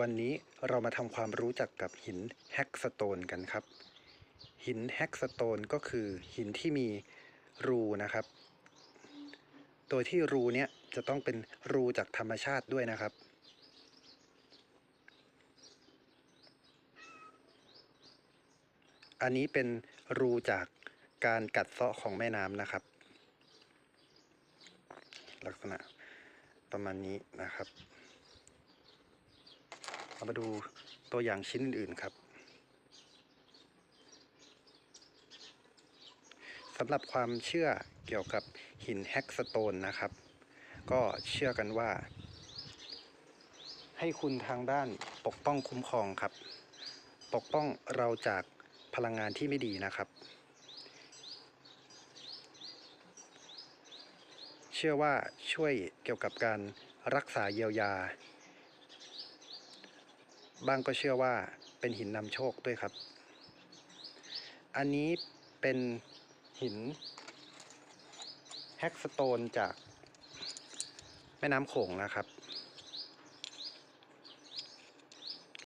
วันนี้เรามาทำความรู้จักกับหินแฮกสโตนกันครับ หินแฮกสโตนก็คือหินที่มีรูนะครับ โดยที่รูเนี้ยจะต้องเป็นรูจากธรรมชาติด้วยนะครับ อันนี้เป็นรูจากการกัดเซาะของแม่น้ำนะครับ ลักษณะประมาณนี้นะครับ เรามาดูตัวอย่างชิ้นอื่นๆครับสำหรับความเชื่อเกี่ยวกับหินแฮกสโตนนะครับ ก็เชื่อกันว่า ให้คุณทางด้านปกป้องคุ้มครองครับ ปกป้องเราจากพลังงานที่ไม่ดีนะครับ เชื่อว่าช่วยเกี่ยวกับการรักษาเยียวยา บางก็เชื่อว่าเป็นหินนำโชคด้วยครับ อันนี้เป็นหินแฮกสโตนจากแม่น้ำโขงนะครับ